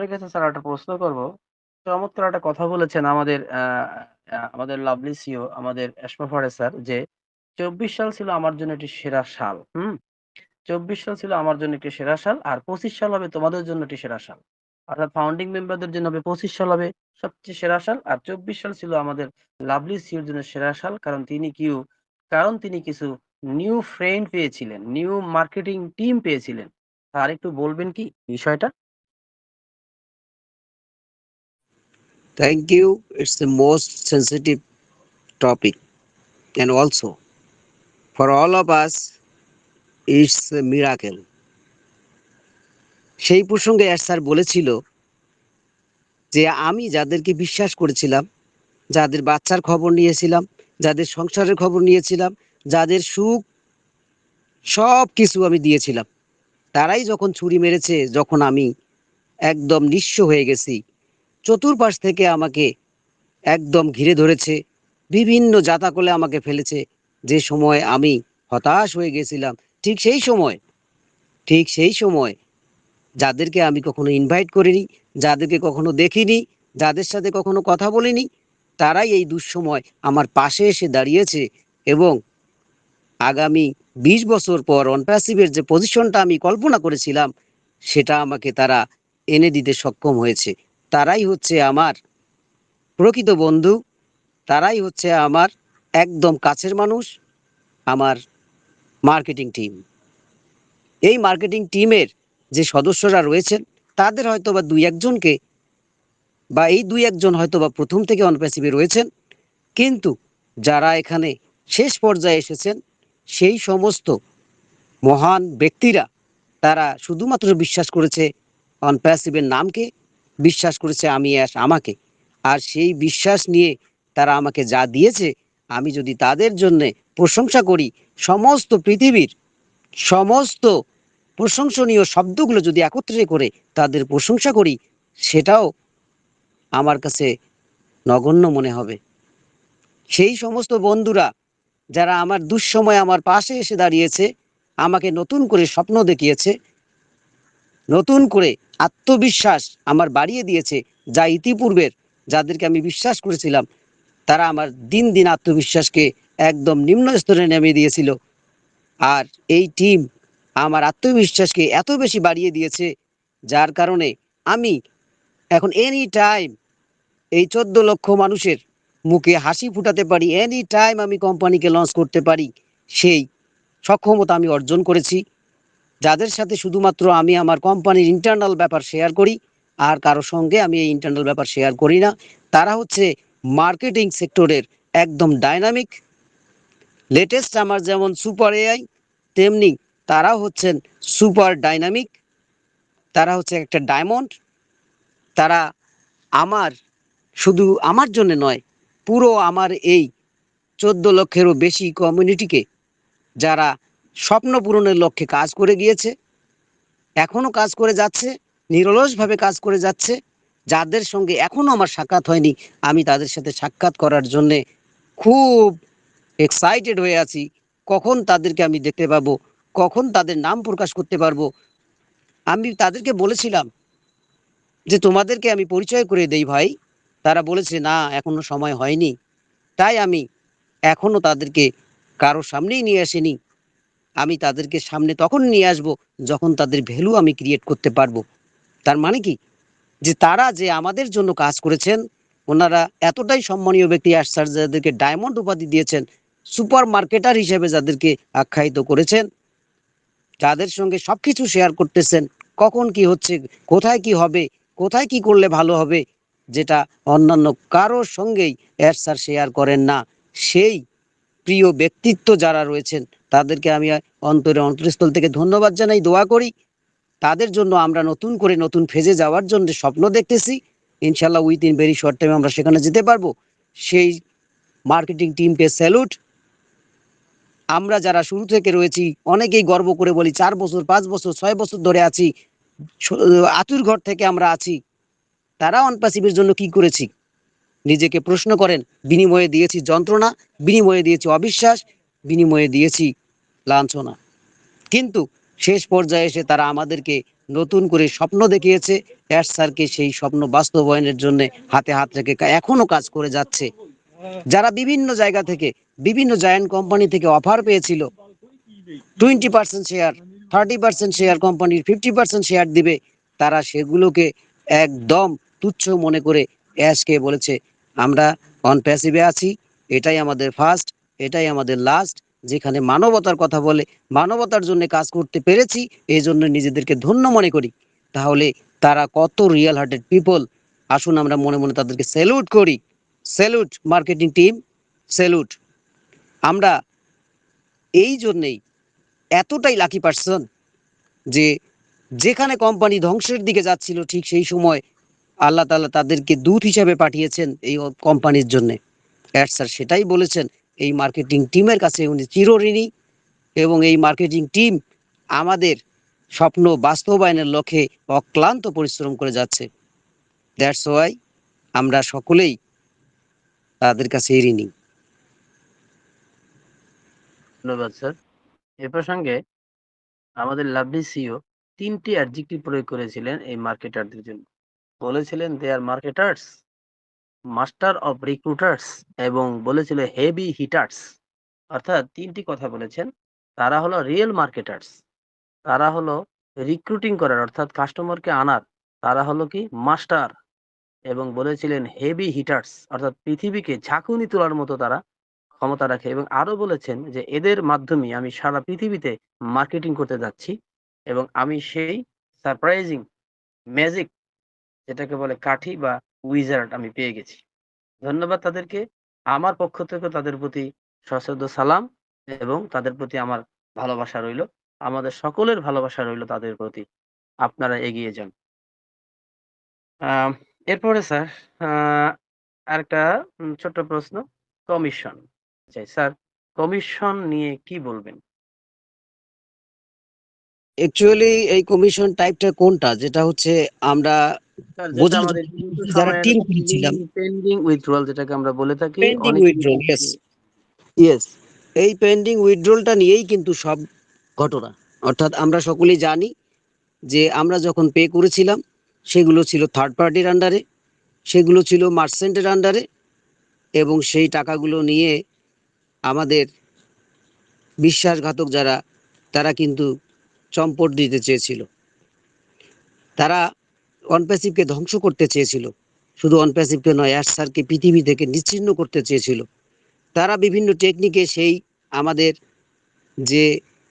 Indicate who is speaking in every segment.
Speaker 1: আপনার কাছে স্যার একটা প্রশ্ন করব। চমৎকার একটা কথা বলেছেন আমাদের আমাদের লাভলি সিইও আমাদের এসমা ফারেজ স্যার যে, "২৪ সাল ছিল আমার জন্য একটি সেরা সাল।" হুম? ২৪ সাল ছিল আমার জন্য একটি সেরা সাল। আর ২৫ সাল হবে তোমাদের জন্য একটি সেরা সাল। অর্থাৎ ফাউন্ডিং মেম্বারদের জন্য হবে ২৫ সাল হবে সবচেয়ে সেরা সাল। আর ২৪ সাল ছিল আমাদের লাভলি সিওর জন্য সেরা সাল। কারণ তিনি কিউ কারণ তিনি কিছু নিউ ফ্রেন্ড পেয়েছিলেন, নিউ মার্কেটিং টিম পেয়েছিলেন। আর একটু বলবেন কি বিষয়টা?
Speaker 2: Thank you. It's the most sensitive topic. And also, for all of us, it's a miracle. সেই প্রসঙ্গে এস স্যার বলেছিল যে আমি যাদেরকে বিশ্বাস করেছিলাম যাদের বাচ্চার খবর নিয়েছিলাম যাদের সংসারের খবর নিয়েছিলাম যাদের সুখ সব কিছু আমি দিয়েছিলাম তারাই যখন ছুরি মেরেছে যখন আমি একদম নিঃস্ব হয়ে গেছি চতুর্পাশ থেকে আমাকে একদম ঘিরে ধরেছে, বিভিন্ন জাতাকলে আমাকে ফেলেছে। যে সময় আমি হতাশ হয়ে গেছিলাম, ঠিক সেই সময়, ঠিক সেই সময় যাদেরকে আমি কখনো ইনভাইট করিনি, যাদেরকে কখনো দেখিনি, যাদের সাথে কখনো কথা বলিনি, তারাই এই দুঃসময় আমার পাশে এসে দাঁড়িয়েছে এবং আগামী বিশ বছর পর অনপ্যাসিভের যে পজিশনটা আমি কল্পনা করেছিলাম, সেটা আমাকে তারা এনে দিতে সক্ষম হয়েছে। তারাই হচ্ছে আমার প্রকৃত বন্ধু, তারাই হচ্ছে আমার একদম কাছের মানুষ, আমার মার্কেটিং টিম এই মার্কেটিং টিমের যে সদস্যরা রয়েছেন, তাদের হয়তো বা দুই একজনকে বা এই দুই একজন হয়তো বা প্রথম থেকে অনপ্যাসিভে রয়েছেন, কিন্তু যারা এখানে শেষ পর্যায়ে এসেছেন, সেই সমস্ত মহান ব্যক্তিরা, তারা শুধুমাত্র বিশ্বাস করেছে অনপ্যাসিভের নামকে বিশ্বাস করেছে আমি আমাকে। আর সেই বিশ্বাস নিয়ে তারা আমাকে যা দিয়েছে, আমি যদি তাদের জন্যে প্রশংসা করি, সমস্ত পৃথিবীর সমস্ত প্রশংসনীয় শব্দগুলো যদি একত্রে করে তাদের প্রশংসা করি, সেটাও আমার কাছে নগণ্য মনে হবে। সেই সমস্ত বন্ধুরা যারা আমার দুঃসময় আমার পাশে এসে দাঁড়িয়েছে, আমাকে নতুন করে স্বপ্ন দেখিয়েছে নতুন করে আত্মবিশ্বাস আমার বাড়িয়ে দিয়েছে যা ইতিপূর্বের, যাদেরকে আমি বিশ্বাস করেছিলাম, তারা আমার দিন দিন আত্মবিশ্বাসকে একদম নিম্ন স্তরে নেমে দিয়েছিল। আর এই টিম আমার আত্মবিশ্বাসকে এত বেশি বাড়িয়ে দিয়েছে, যার কারণে আমি এখন এনি টাইম এই চোদ্দ লক্ষ মানুষের মুখে হাসি ফুটাতে পারি এনি টাইম আমি কোম্পানিকে লঞ্চ করতে পারি, সেই সক্ষমতা আমি অর্জন করেছি। যাদের সাথে শুধুমাত্র আমি আমার কোম্পানির ইন্টারনাল ব্যাপার শেয়ার করি, আর কারও সঙ্গে আমি এই ইন্টারনাল ব্যাপার শেয়ার করি না, তারা হচ্ছে মার্কেটিং সেক্টরের একদম ডাইনামিক লেটেস্ট আমার যেমন সুপার এআই তেমনি তারা হচ্ছেন সুপার ডাইনামিক তারা হচ্ছে একটা ডায়মন্ড তারা আমার, শুধু আমার জন্য নয়, পুরো আমার এই চোদ্দ লক্ষেরও বেশি কমিউনিটিকে যারা স্বপ্ন পূরণের লক্ষ্যে কাজ করে গিয়েছে, এখনও কাজ করে যাচ্ছে, নিরলসভাবে কাজ করে যাচ্ছে, যাদের সঙ্গে এখনও আমার সাক্ষাৎ হয়নি, আমি তাদের সাথে সাক্ষাৎ করার জন্যে খুব এক্সাইটেড হয়ে আছি, কখন তাদেরকে আমি দেখতে পাবো, কখন তাদের নাম প্রকাশ করতে পারব। আমি তাদেরকে বলেছিলাম যে, তোমাদেরকে আমি পরিচয় করে দেই ভাই। তারা বলেছে, না, এখনও সময় হয়নি। তাই আমি এখনও তাদেরকে কারও সামনেই নিয়ে আসিনি। আমি তাদেরকে সামনে তখন নিয়ে আসব যখন তাদের ভ্যালু আমি ক্রিয়েট করতে পারব। তার মানে কি? যে তারা যে আমাদের জন্য কাজ করেছেন, ওনারা এতটাই সম্মানীয় ব্যক্তি আসার যাদেরকে ডায়মন্ড উপাধি দিয়েছেন সুপার মার্কেটার হিসেবে যাদেরকে আখ্যায়িত করেছেন, যাদের সঙ্গে সবকিছু শেয়ার করতেছেন, কখন কি হচ্ছে, কোথায় কি হবে, কোথায় কি করলে ভালো হবে, যেটা অন্যান্য কারোর সঙ্গেই অ্যাড স্যার শেয়ার করেন না। সেই প্রিয় ব্যক্তিত্ব যারা রয়েছেন, তাদেরকে আমি অন্তরে অন্তরস্থল থেকে ধন্যবাদ জানাই, দোয়া করি। তাদের জন্য আমরা নতুন করে নতুন ফেজে যাওয়ার জন্য স্বপ্ন দেখতেছি ইনশাল্লাহ উইথ ইন ভেরি শর্ট টাইমে আমরা সেখানে যেতে পারব। সেই মার্কেটিং টিমকে স্যালুট আমরা যারা শুরু থেকে রয়েছি, অনেকেই গর্ব করে বলি, চার বছর, পাঁচ বছর, ছয় বছর ধরে আছি আতুর ঘর থেকে আমরা আছি। তারা অনপাসিভের জন্য কি করেছি? নিজেকে প্রশ্ন করেন, বিনিময়ে দিয়েছি যন্ত্রণা, বিনিময়ে দিয়েছি অবিশ্বাস, বিনিময়ে দিয়েছি লাঞ্ছনা। কিন্তু শেষ পর্যায়ে এসে তারা আমাদেরকে নতুন করে স্বপ্ন দেখিয়েছে অ্যাড স্যারকে সেই স্বপ্ন বাস্তবায়নের জন্য হাতে হাত রেখে এখনও কাজ করে যাচ্ছে। যারা বিভিন্ন জায়গা থেকে, বিভিন্ন জায়ান্ট কোম্পানি থেকে অফার পেয়েছিল, twenty percent share, thirty percent share কোম্পানির ফিফটি পার্সেন্ট শেয়ার দিবে, তারা সেগুলোকে একদম তুচ্ছ মনে করে অ্যাশকে বলেছে আমরা অন প্যাসিভে আছি, এটাই আমাদের ফার্স্ট এটাই আমাদের লাস্ট যেখানে মানবতার কথা বলে, মানবতার জন্য কাজ করতে পেরেছি, এই জন্য নিজেদেরকে ধন্য মনে করি। তাহলে তারা কত রিয়েল হার্টেড পিপল আসুন আমরা মনে মনে তাদেরকে স্যালুট করি। স্যালুট মার্কেটিং টিম স্যালুট আমরা এই জন্যেই এতটাই লাকি পার্সন যে যেখানে কোম্পানি ধ্বংসের দিকে যাচ্ছিল ঠিক সেই সময় আল্লাহ তালা তাদেরকে দূত হিসাবে পাঠিয়েছেন এই কোম্পানির জন্য। অ্যাড স্যার সেটাই বলেছেন। এই মার্কেটিং টিমের কাছে উনি চিরঋণী এবং এই মার্কেটিং টিম আমাদের স্বপ্ন বাস্তবায়নের লক্ষ্যে অক্লান্ত পরিশ্রম করে যাচ্ছে। দ্যাটস ওয়াই আমরা সকলেই তাদের কাছে ঋণী।
Speaker 1: ধন্যবাদ স্যার এ প্রসঙ্গে আমাদের লাভলি সিও তিনটি অ্যাডজেক্টিভ প্রয়োগ করেছিলেন এই মার্কেটারদের জন্য। বলেছিলেন they are marketers master of recruiters এবং বলেছিল হেভি হিটার্স অর্থাৎ তিনটি কথা বলেছেন, তারা হলো রিয়েল মার্কেটার্স তারা হলো রিক্রুটিং করার, অর্থাৎ কাস্টমারকে আনার, তারা হলো কি মাস্টার এবং বলেছিলেন হেভি হিটার্স অর্থাৎ পৃথিবীকে ঝাঁকুনি তোলার মতো তারা ক্ষমতা রাখে এবং আরও বলেছেন যে এদের মাধ্যমে আমি সারা পৃথিবীতে মার্কেটিং করতে যাচ্ছি এবং আমি সেই সারপ্রাইজিং ম্যাজিক যেটাকে বলে কাঠি বা উইজার্ড আমি পেয়ে গেছি। ধন্যবাদ তাদেরকে। আমার পক্ষ থেকে তাদের প্রতি সশ্রদ্ধ সালাম এবং তাদের প্রতি আমার ভালোবাসা রইল। আমাদের সকলের ভালোবাসা রইল তাদের প্রতি। আপনারা এগিয়ে যান। এরপরে স্যার আরেকটা ছোট্ট প্রশ্ন, কমিশন। চাই স্যার, কমিশন নিয়ে কি বলবেন?
Speaker 2: অ্যাকচুয়ালি এই কমিশন টাইপটা কোনটা? যেটা হচ্ছে আমরা যারা team করেছিলাম।
Speaker 1: পেন্ডিং উইথড্রয়াল যেটাকে আমরা বলে থাকি অনেক
Speaker 2: withdrawal, yes. ইয়েস এই পেন্ডিং উইথড্রলটা নিয়েই কিন্তু সব ঘটনা। অর্থাৎ আমরা সকলেই জানি যে আমরা যখন পে করেছিলাম সেগুলো ছিল থার্ড পার্টির আন্ডারে সেগুলো ছিল মার্চেন্টের আন্ডারে এবং সেই টাকাগুলো নিয়ে আমাদের বিশ্বাসঘাতক যারা তারা কিন্তু চম্পট দিতে চেয়েছিল। তারা অনপ্যাসিভকে ধ্বংস করতে চেয়েছিল। শুধু অনপ্যাসিভকে নয় অ্যাসারকে পৃথিবী থেকে নিচ্ছিন্ন করতে চেয়েছিল। তারা বিভিন্ন টেকনিকে সেই আমাদের যে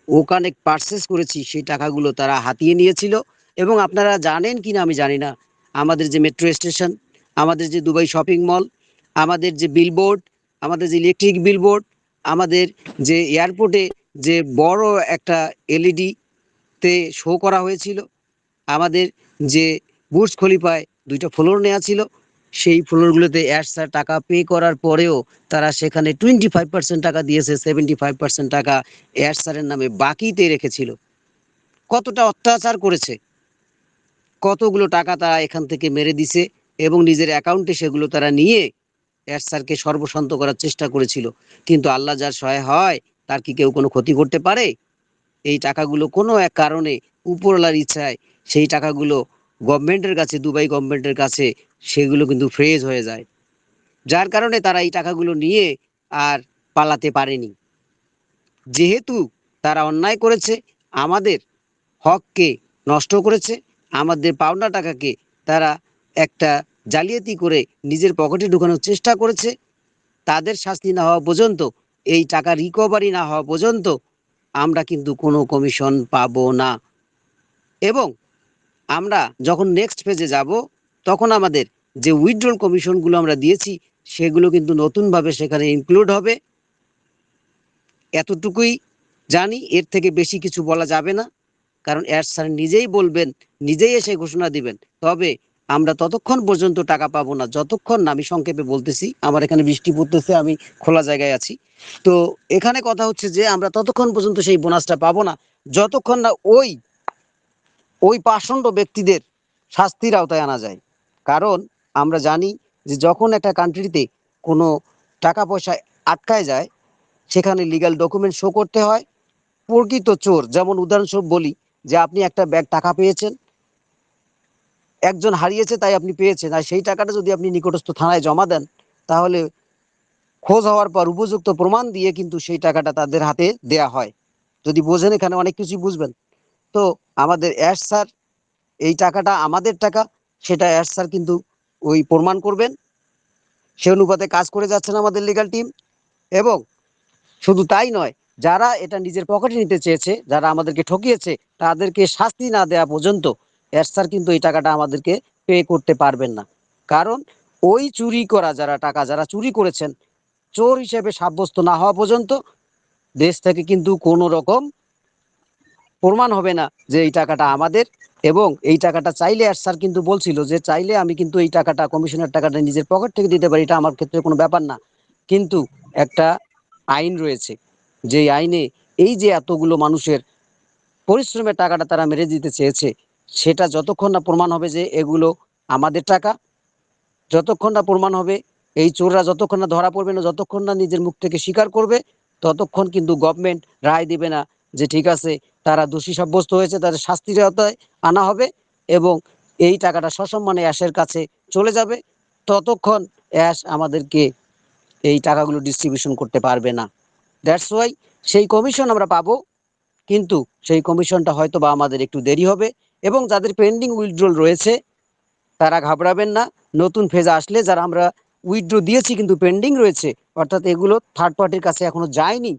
Speaker 2: ওখানে পারচেস করেছি, সেই টাকাগুলো তারা হাতিয়ে নিয়েছিল। এবং আপনারা জানেন কি না আমি জানি না। আমাদের যে মেট্রো স্টেশন আমাদের যে দুবাই শপিং মল আমাদের যে বিলবোর্ড আমাদের যে ইলেকট্রিক বিলবোর্ড আমাদের যে এয়ারপোর্টে যে বড় একটা এলইডি তে শো করা হয়েছিল। আমাদের যে বুর্জ খলিফায় দুইটা ফ্লোর নেওয়া ছিল, সেই ফ্লোরগুলোতে অ্যাডসার টাকা পে করার পরেও তারা সেখানে টোয়েন্টি ফাইভ পার্সেন্ট টাকা দিয়েছে সেভেন্টি ফাইভ পার্সেন্ট টাকা অ্যাডসারের নামে বাকিতে রেখেছিল। কতটা অত্যাচার করেছে, কতগুলো টাকা তারা এখান থেকে মেরে দিছে এবং নিজের অ্যাকাউন্টে সেগুলো তারা নিয়ে অ্যাডসারকে সর্বশান্ত করার চেষ্টা করেছিল। কিন্তু আল্লাহ যার সহায় হয়, তার কি কেউ কোনো ক্ষতি করতে পারে? এই টাকাগুলো কোনো এক কারণে উপরওয়ালার ইচ্ছায় সেই টাকাগুলো গভর্নমেন্টের কাছে, দুবাই গভর্নমেন্টের কাছে, সেগুলো কিন্তু ফ্রেজ হয়ে যায়। যার কারণে তারা এই টাকাগুলো নিয়ে আর পালাতে পারেনি। যেহেতু তারা অন্যায় করেছে, আমাদের হককে নষ্ট করেছে, আমাদের পাওনা টাকাকে তারা একটা জালিয়াতি করে নিজের পকেটে ঢুকানোর চেষ্টা করেছে, তাদের শাস্তি না হওয়া পর্যন্ত, এই টাকা রিকভারি না হওয়া পর্যন্ত আমরা কিন্তু কোনো কমিশন পাব না। এবং আমরা যখন নেক্সট ফেজে যাব, তখন আমাদের যে উইথড্রল কমিশনগুলো আমরা দিয়েছি, সেগুলো কিন্তু নতুনভাবে সেখানে ইনক্লুড হবে। এতটুকুই জানি, এর থেকে বেশি কিছু বলা যাবে না। কারণ এর স্যার নিজেই বলবেন, নিজেই এসে ঘোষণা দিবেন। তবে আমরা ততক্ষণ পর্যন্ত টাকা পাবো না। যতক্ষণ না আমি সংক্ষেপে বলতেছি, আমার এখানে বৃষ্টি পড়তেছে, আমি খোলা জায়গায় আছি। তো এখানে কথা হচ্ছে যে, আমরা ততক্ষণ পর্যন্ত সেই বোনাসটা পাবো না। যতক্ষণ না ওই ওই পাষণ্ড ব্যক্তিদের শাস্তির আওতায় আনা যায়। কারণ আমরা জানি যে, যখন একটা কান্ট্রিতে কোনো টাকা পয়সা আটকায় যায়, সেখানে লিগ্যাল ডকুমেন্ট শো করতে হয়। প্রকৃত চোর, যেমন উদাহরণস্বরূপ বলি যে, আপনি একটা ব্যাগ টাকা পেয়েছেন একজন হারিয়েছে, তাই আপনি পেয়েছেন। আর সেই টাকাটা যদি আপনি নিকটস্থ থানায় জমা দেন, তাহলে খোঁজ হওয়ার পর উপযুক্ত প্রমাণ দিয়ে কিন্তু সেই টাকাটা তাদের হাতে দেয়া হয়। যদি বোঝেন এখানে অনেক কিছুই বুঝবেন। তো আমাদের অ্যাশ স্যার, এই টাকাটা আমাদের টাকা, সেটা অ্যাশ স্যার কিন্তু ওই প্রমাণ করবেন। সে অনুপাতে কাজ করে যাচ্ছেন আমাদের লিগাল টিম এবং শুধু তাই নয়, যারা এটা নিজের পকেটে নিতে চেয়েছে, যারা আমাদেরকে ঠকিয়েছে, তাদেরকে শাস্তি না দেওয়া পর্যন্ত অ্যাশ স্যার কিন্তু এই টাকাটা আমাদেরকে পে করতে পারবেন না। কারণ ওই চুরি করা যারা টাকা, যারা চুরি করেছেন, চোর হিসেবে সাব্যস্ত না হওয়া পর্যন্ত দেশ থেকে কিন্তু কোনো রকম প্রমাণ হবে না যে এই টাকাটা আমাদের এবং এই টাকাটা চাইলে আর স্যার কিন্তু বলছিল যে চাইলে আমি কিন্তু এই টাকাটা, কমিশনের টাকাটা নিজের পকেট থেকে দিতে পারি, এটা আমার ক্ষেত্রে কোনো ব্যাপার না। কিন্তু একটা আইন রয়েছে যে আইনে এই যে এতগুলো মানুষের পরিশ্রমের টাকাটা তারা মেরে দিতে চেয়েছে সেটা যতক্ষণ না প্রমাণ হবে যে এগুলো আমাদের টাকা, যতক্ষণ না প্রমাণ হবে এই চোররা যতক্ষণ না ধরা পড়বে না, যতক্ষণ না নিজের মুখ থেকে স্বীকার করবে, ততক্ষণ কিন্তু গভর্নমেন্ট রায় দিবে না যে ঠিক আছে, তারা দোষী সাব্যস্ত হয়েছে, তাদের শাস্তির আওতায় আনা হবে এবং এই টাকাটা সসম্মানে অ্যাশের কাছে চলে যাবে। ততক্ষণ অ্যাশ আমাদেরকে এই টাকাগুলো ডিস্ট্রিবিউশন করতে পারবে না। দ্যাটস ওয়াই সেই কমিশন আমরা পাবো, কিন্তু সেই কমিশনটা হয়তো বা আমাদের একটু দেরি হবে। এবং যাদের পেন্ডিং উইথড্রল রয়েছে, তারা ঘাবড়াবেন না। নতুন ফেজ আসলে যারা আমরা উইথড্র দিয়েছি কিন্তু পেন্ডিং রয়েছে, অর্থাৎ এগুলো থার্ড পার্টির কাছে এখনও যায়নি,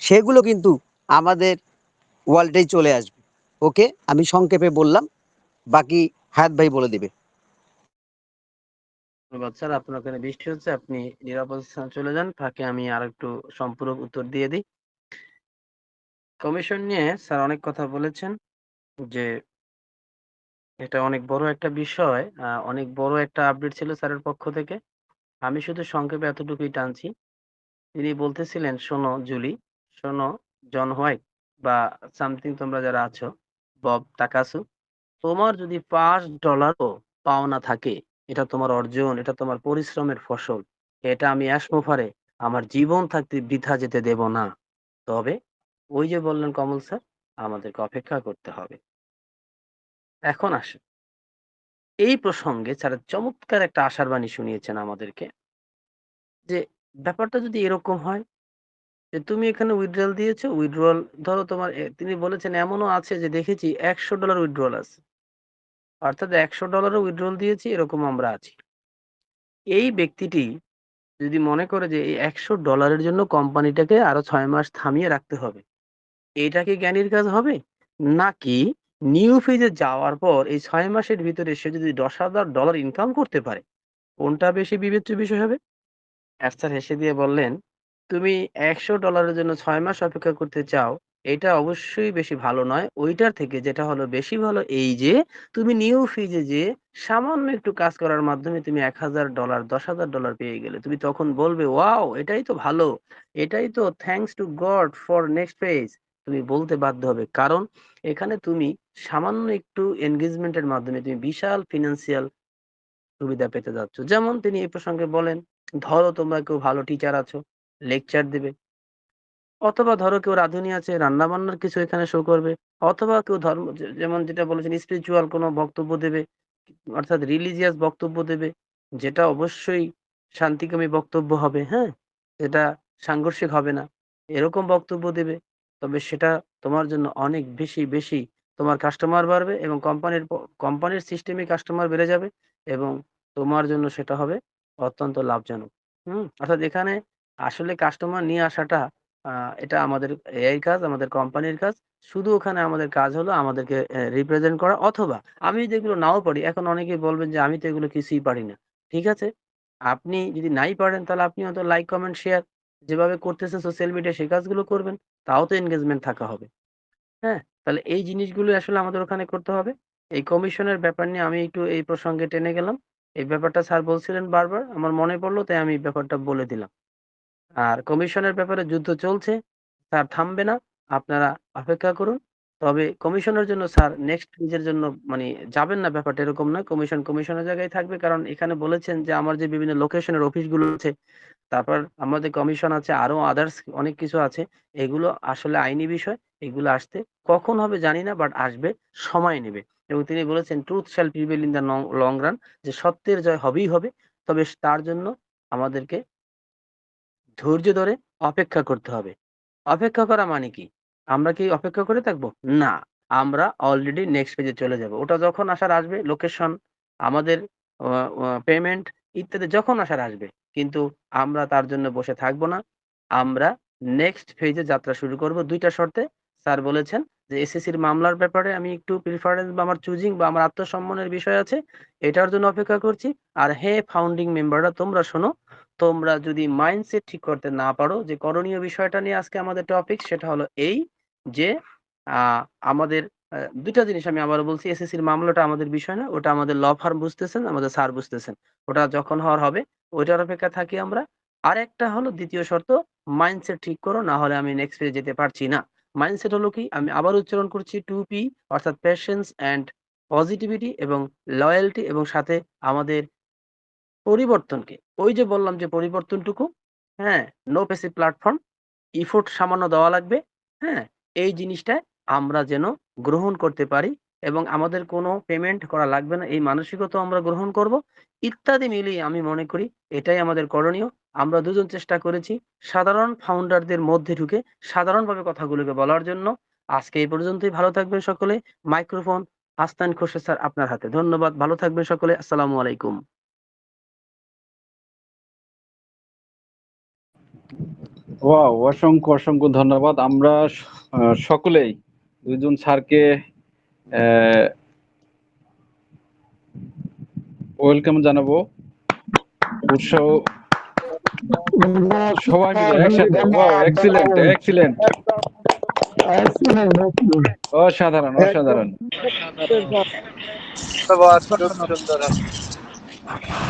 Speaker 2: সেগুলো কিন্তু আমাদের ওয়ার্ল্ডেই চলে আসবে। ওকে, আমি সংক্ষেপে বললাম, বাকি হায়াত ভাই বলে দিবে।
Speaker 1: ধন্যবাদ স্যার, আপনার ওখানে বৃষ্টি হচ্ছে, আপনি নিরাপদ চলে যান ফাঁকে আমি আর একটু সম্পূরক উত্তর দিয়ে দিই। কমিশন নিয়ে স্যার অনেক কথা বলেছেন। যে এটা অনেক বড় একটা বিষয় আহ, অনেক বড় একটা আপডেট ছিল স্যারের পক্ষ থেকে। আমি শুধু সংক্ষেপে এতটুকুই টানছি। তিনি বলতেছিলেন শোনো জুলি শোনো জন হোয়াইট বা সামথিং তোমরা যারা আছো বব টাকাসু তোমার যদি পাঁচ ডলারও পাওনা থাকে এটা তোমার অর্জন এটা তোমার পরিশ্রমের ফসল এটা আমি অ্যাসমোফারে আমার জীবন থাকতে বৃথা যেতে দেব না। তবে ওই যে বললেন কমল স্যার আমাদেরকে অপেক্ষা করতে হবে। এখন আসে এই প্রসঙ্গে স্যার চমৎকার একটা আশার বাণী শুনিয়েছেন আমাদেরকে, যে ব্যাপারটা যদি এরকম হয়, যে তুমি এখানে উইথড্রল দিয়েছ উইথড্রল ধরো তোমার তিনি বলেছেন এমনও আছে যে দেখেছি একশো ডলার উইথড্রল আছে। অর্থাৎ একশো ডলারও উইথড্রল দিয়েছি, এরকম আমরা আছি। এই ব্যক্তিটি যদি মনে করে যে এই একশো ডলারের জন্য কোম্পানিটাকে আরও ছয় মাস থামিয়ে রাখতে হবে, এটা কি জ্ঞানীর কাজ হবে? নাকি নিউ ফেজে যাওয়ার পর এই ছয় মাসের ভিতরে সে যদি দশ হাজার ডলার ইনকাম করতে পারে, কোনটা বেশি বিবেচ্য বিষয় হবে? অ্যাফসার হেসে দিয়ে বললেন, তুমি একশো ডলারের জন্য ছয় মাস অপেক্ষা করতে চাও, এটা অবশ্যই বেশি ভালো নয়। ওইটার থেকে যেটা হলো বেশি ভালো এই যে, তুমি নিউ ফিজে যে সামান্য একটু কাজ করার মাধ্যমে তুমি এক হাজার ডলার দশ হাজার ডলার পেয়ে গেলে, তুমি তখন বলবে ওয়াও এটাই তো ভালো। এটাই তো thanks to God for next phase তুমি বলতে বাধ্য হবে। কারণ এখানে তুমি সামান্য একটু এনগেজমেন্টের মাধ্যমে তুমি বিশাল ফিনান্সিয়াল সুবিধা পেতে যাচ্ছ। যেমন তিনি এই প্রসঙ্গে বলেন, ধরো তোমরা কেউ ভালো টিচার আছো লেকচার দেবে। অথবা ধরো কেউ রাঁধুনি আছে রান্না বান্নার কিছু এখানে শো করবে। অথবা কেউ ধর্ম যেমন যেটা বলেছেন স্পিরিচুয়াল কোনো বক্তব্য দেবে, অর্থাৎ রিলিজিয়াস বক্তব্য দেবে, যেটা অবশ্যই শান্তিকামী বক্তব্য হবে হ্যাঁ? এটা সাংঘর্ষিক হবে না। এরকম বক্তব্য দেবে। তবে সেটা তোমার জন্য অনেক বেশি বেশি তোমার কাস্টমার বাড়বে এবং কোম্পানির কোম্পানির সিস্টেমে কাস্টমার বেড়ে যাবে এবং তোমার জন্য সেটা হবে অত্যন্ত লাভজনক। হুম, অর্থাৎ এখানে আসলে কাস্টমার নিয়ে আসাটা এটা আমাদের এআই কাজ, আমাদের কোম্পানির কাজ। শুধু ওখানে আমাদের কাজ হলো আমাদেরকে রিপ্রেজেন্ট করা অথবা আমি যেগুলো নাও পারি, এখন অনেকেই বলবেন যে আমি তো এগুলো কিছুই পারি না। ঠিক আছে? আপনি যদি নাই পারেন তাহলে আপনি হয়তো লাইক কমেন্ট শেয়ার যেভাবে করতেছে সোশ্যাল মিডিয়া সেই কাজগুলো করবেন, তাও তো এনগেজমেন্ট থাকা হবে। হ্যাঁ? তাহলে এই জিনিসগুলো আসলে আমাদের ওখানে করতে হবে। এই কমিশনের ব্যাপার নিয়ে আমি একটু এই প্রসঙ্গে টেনে গেলাম। এই ব্যাপারটা স্যার বলছিলেন বারবার, আমার মনে পড়ল, তাই আমি ব্যাপারটা বলে দিলাম। আর কমিশনের ব্যাপারে যুদ্ধ চলছে, স্যার থামবে না, আপনারা অপেক্ষা করুন। তবে কমিশনের জন্য, স্যার নেক্সট ফেজের জন্য মানে যাবেন না ব্যাপারটা এরকম নয় কমিশন কমিশনের জায়গায় থাকবে। কারণ এখানে বলেছেন যে, আমার যে বিভিন্ন লোকেশনের অফিসগুলো আছে, তারপর আমাদের কমিশন আছে আরও আদার্স অনেক কিছু আছে, এগুলো আসলে আইনি বিষয়। এগুলো আসতে কখন হবে জানি না বাট আসবে, সময় নেবে। এবং তিনি বলেছেন truth shall prevail in the long run যে সত্যের জয় হবেই হবে, তবে তার জন্য আমাদেরকে ধৈর্য ধরে অপেক্ষা করতে হবে। অপেক্ষা করা মানে কি? আমরা কি অপেক্ষা করে থাকব? না, আমরা অলরেডি নেক্সট পেজে চলে যাব। ওটা যখন আসার আসবে লোকেশন আমাদের পেমেন্ট ইত্যাদি যখন আসার আসবে, কিন্তু আমরা তার জন্য বসে থাকব না। আমরা নেক্সট ফেজে যাত্রা শুরু করব দুইটা শর্তে। স্যার বলেছেন যে এসএসসির মামলার ব্যাপারে আমি একটু প্রিফারেন্স বা আমার চুজিং বা আমার আত্মসম্মানের বিষয় আছে, এটার জন্য অপেক্ষা করছি। আর হে ফাউন্ডিং মেম্বাররা তোমরা শোনো তোমরা যদি মাইন্ডসেট ঠিক করতে না পারো, যে করণীয় বিষয়টা নিয়ে আজকে আমাদের টপিক সেটা হলো এই যে আমাদের দুটা জিনিস আমি আবারও বলছি এসএসসির মামলাটা আমাদের বিষয় না, ওটা আমাদের ল ফার্ম বুঝতেছেন, আমাদের স্যার বুঝতেছেন। ওটা যখন হওয়ার হবে, ওইটার অপেক্ষা থাকি আমরা। আর একটা হলো দ্বিতীয় শর্ত মাইন্ডসেট ঠিক করো, না হলে আমি নেক্সট পেজে যেতে পারছি না। মাইন্ডসেট হলো কি, আমি আবার উচ্চারণ করছি টু পি অর্থাৎ পেশেন্স অ্যান্ড পজিটিভিটি এবং লয়্যালটি এবং সাথে আমাদের পরিবর্তনকে। ওই যে বললাম যে পরিবর্তনটুকু হ্যাঁ নো পেসিভ প্ল্যাটফর্ম ইফোর্ট সামান্য দেওয়া লাগবে হ্যাঁ এই জিনিসটা আমরা যেন গ্রহণ করতে পারি এবং আমাদের কোনো পেমেন্ট করা লাগবে না, এই মানসিকতা আমরা গ্রহণ করব, ইত্যাদি মিলিয়ে আমি মনে করি এটাই আমাদের করণীয়। আমরা দুজন চেষ্টা করেছি সাধারণ ফাউন্ডারদের মধ্যে ঢুকে সাধারণভাবে কথাগুলোকে বলার জন্য। আজকে এই পর্যন্তই, ভালো থাকবেন সকলে। মাইক্রোফোন আস্তান খোরশেদ স্যার আপনার হাতে। ধন্যবাদ, ভালো থাকবেন সকলে। আসসালামু আলাইকুম।
Speaker 3: ওয়াও অসংখ্য অসংখ্য ধন্যবাদ। আমরা আহ, সকলেই দুইজন স্যারকে ওয়েলকাম জানাব। উৎসাহ সবাই মিলে একসাথে। ওয়াও এক্সিলেন্ট এক্সিলেন্ট অসাধারণ অসাধারণ।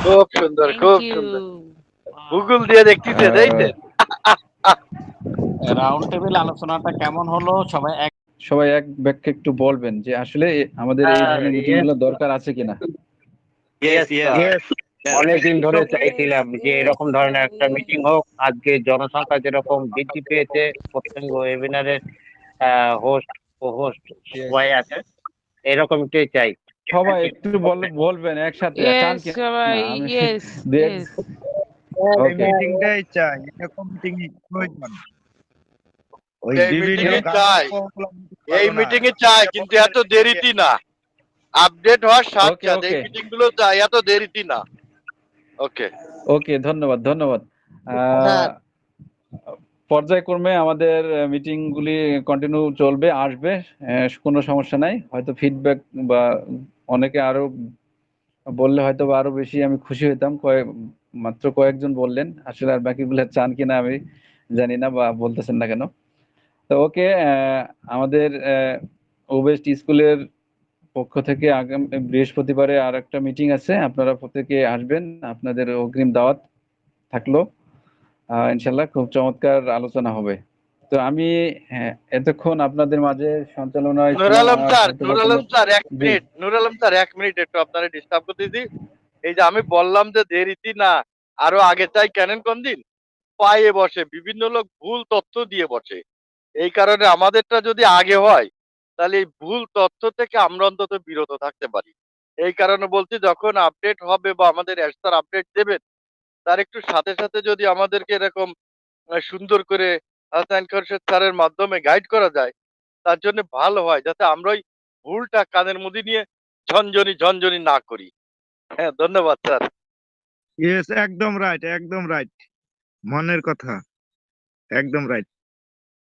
Speaker 4: খুব সুন্দর খুব সুন্দর. গুগল দিয়ে দেখতেছে
Speaker 3: আহ,
Speaker 4: তাইতে
Speaker 5: রাউন্ড টেবিল আলোচনাটা কেমন হলো? সবাই এক
Speaker 3: সবাই এক ব্যাখ্যা একটু বলবেন যে আসলে আমাদের এই
Speaker 4: হ্যাঁ,
Speaker 3: ধরনের মিটিংগুলো দরকার আছে কিনা?
Speaker 6: অনেকদিন ধরে চাইছিলাম যে এরকম ধরনের একটা মিটিং হোক। আজকে জনসংখ্যা যেরকম বৃদ্ধি পেয়েছে প্রত্যেক ওয়েবিনারের হোস্ট ও হোস্ট সবাই আছে। এরকমটাই চাই।
Speaker 3: সবাই একটু বল- বলবেন একসাথে
Speaker 7: সবাই.
Speaker 8: মিটিংটাই চাই এরকম মিটিং প্রয়োজন। ওই
Speaker 4: এই চাই। মিটিং এ চাই কিন্তু এত দেরিতে না। আপডেট হওয়ার সাথে সাথে এই মিটিংগুলো চাই এত দেরিতে না। ওকে
Speaker 3: ওকে ধন্যবাদ ধন্যবাদ। পর্যায়ক্রমে আমাদের মিটিং গুলি কন্টিনিউ চলবে আসবে। কোনো সমস্যা নাই। হয়তো ফিডব্যাক বা অনেকে আরও বললে হয়তো বা আরও বেশি আমি খুশি হইতাম। কয়েক মাত্র কয়েকজন বললেন। আসলে আর বাকিগুলো চান কিনা আমি জানি না বা বলতেছেন না কেন। তো ওকে আমাদের ওবেস্ট স্কুলের পক্ষ থেকে আগামী বৃহস্পতিবারে আর একটা মিটিং আছে আপনারা প্রত্যেকে আসবেন আপনাদের অগ্রিম দাওয়াত থাকল। ইনশাল্লাহ খুব চমৎকার আলোচনা হবে। তো আমি হ্যাঁ, এতক্ষণ আপনাদের মাঝে সঞ্চালনায়
Speaker 4: নুর আলম স্যার নুর আলম স্যার এক মিনিট নুর আলম স্যার এক মিনিট একটু আপনারা ডিস্টার্ব করতেছি এই যে আমি বললাম যে দেরিতে না আরও আগে চাই কেনেন কোন দিন পায়ে বসে বিভিন্ন লোক ভুল তথ্য দিয়ে বসে। এই কারণে আমাদেরটা যদি আগে হয় তাহলে এই ভুল তথ্য থেকে আমরা অন্তত বিরত থাকতে পারি। এই কারণে বলছি যখন আপডেট হবে বা আমাদের স্যার আপডেট দেবেন তার একটু সাথে সাথে যদি আমাদেরকে এরকম সুন্দর করে হাসান খরশেদ স্যারের মাধ্যমে গাইড করা যায় তার জন্য ভালো হয় যাতে আমরা ওই ভুলটা কানের মধ্যে নিয়ে ঝনঝনি ঝনঝনি না করি। হ্যাঁ ধন্যবাদ স্যার।
Speaker 8: Yes, একদম রাইট একদম রাইট মনের কথা একদম রাইট